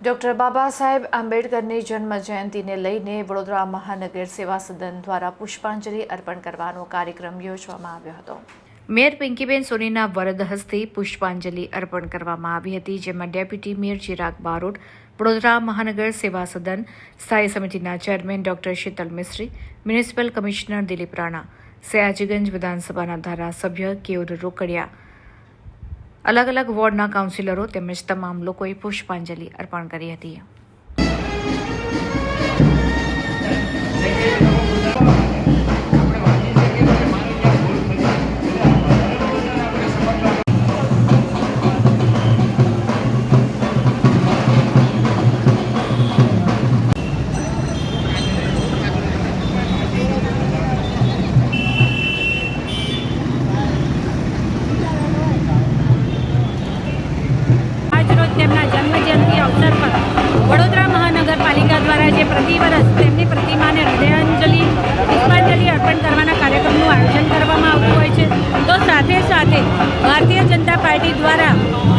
Doctor Baba Saheb આંબેડકરની જન્મ જયંતિને લઈને વડોદરા મહાનગર સેવા સદન દ્વારા પુષ્પાંજલિ અર્પણ કરવાનો કાર્યક્રમ યોજવામાં આવ્યો હતો. મેયર પિંકીબેન સોનીના વરદ હસ્તે પુષ્પાંજલિ અર્પણ કરવામાં આવી હતી, જેમાં ડેપ્યુટી મેયર ચિરાગ બારોટ, વડોદરા મહાનગર સેવા સદન સ્થાયી સમિતિના chairman doctor Shital Mishri municipal commissioner Dilip Rana, Sayajiganj વિધાનસભાના ધારાસભ્ય કેયુર રોકડિયા અલગ અલગ વોર્ડના કાઉન્સિલરો તેમજ તમામ લોકોએ પુષ્પાંજલિ અર્પણ કરી હતી. સાથે ભારતીય જનતા પાર્ટી દ્વારા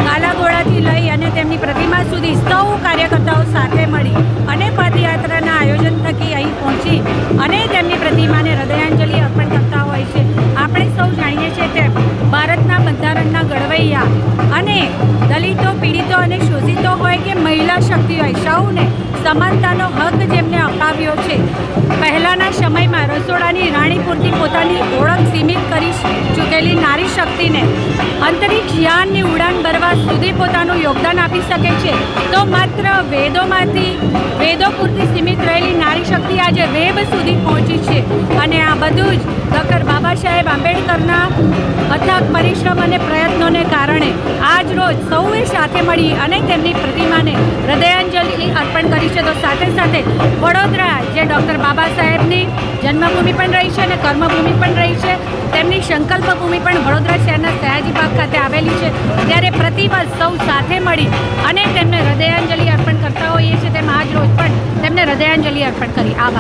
કાલાઘોડાથી લઈ અને તેમની પ્રતિમા સુધી સૌ કાર્યકર્તાઓ સાથે મળી અને પદયાત્રાના આયોજન થકી અહીં પહોંચી અને તેમની પ્રતિમાને હૃદયાંજલિ અર્પણ કરતા હોય છે. આપણે સૌ જાણીએ છીએ તેમ ભારતના બંધારણના ઘડવૈયા અને દલિતો, પીડિતો અને શોષિતો હોય કે મહિલા શક્તિ હોય, સૌને સમાનતાનો હક જેમને અપાવ્યો છે. પહેલાંના સમયમાં રસોડાની રાણી પોતાની ઓળખ સીમિત કરી ચૂકેલી નારી શક્તિને અંતરિક્ષ યાનની ઉડાન ભરવા સુધી પોતાનું યોગદાન આપી શકે છે. તો માત્ર વેદોમાંથી વેદો પૂરતી સીમિત રહેલી નારી શક્તિ આજે વેબ સુધી પહોંચી છે અને આ બધું જ બાબા સાહેબ આંબેડકરના અથાગ પરિશ્રમ અને પ્રયત્નોને કારણે આજ રોજ સૌએ સાથે મળી અને તેમની પ્રતિમાને હૃદયાંજલિ અર્પણ કરી છે. તો સાથે સાથે વડોદરા જે ડૉક્ટર બાબા સાહેબની જન્મભૂમિ પણ રહી છે અને કર્મભૂમિ પણ રહી છે. તેમની સંકલ્પ ભૂમિ પણ વડોદરા શહેરના સયાજી બાગ ખાતે આવેલી છે. ત્યારે પ્રતિવર્ષ સૌ સાથે મળી અને તેમને હૃદયાંજલિ અર્પણ કરતા હોઈએ છીએ. તેમ આજ રોજ પણ તેમને હૃદયાંજલિ અર્પણ કરી. આભાર.